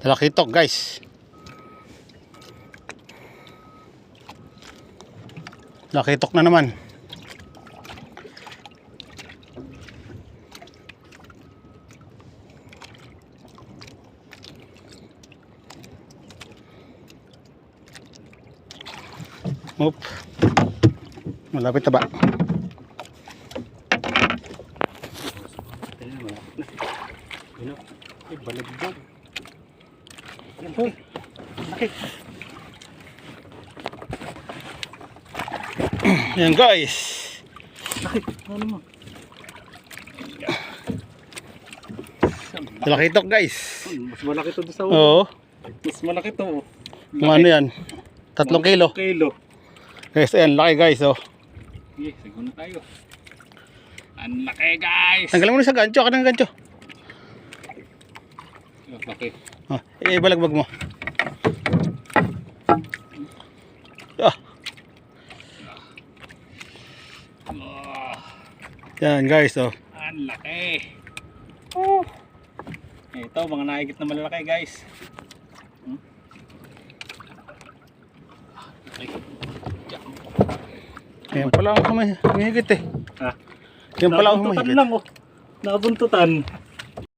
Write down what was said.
Talakitok guys. Lakitok na naman. Oop. Malapit na ba? Malapit na. Oh. Ay, balagbag. Yan, laki. Yan guys. Laki. Ano mo? Lakitok guys. Mas malaki to doon sa ulo. Oo. Mas malaki to. oh. Kung ano yan? Tatlong kilo. Kilo. Guys, ayan, laki guys. Oh. Sige, siguro tayo. Ang laki guys. Tanggalin mo na sa gancho. Ako ng gancho. Laki. Oh, eh, balagbag mo. Ah, Oh, yan guys. Oh. ang laki. Oh. Ito, mga naigit na malalaki guys. Hmm? Laki. Ayan pala ang humihigit eh. Ha? Yan pala ang humihigit. lang oh. Nabuntutan.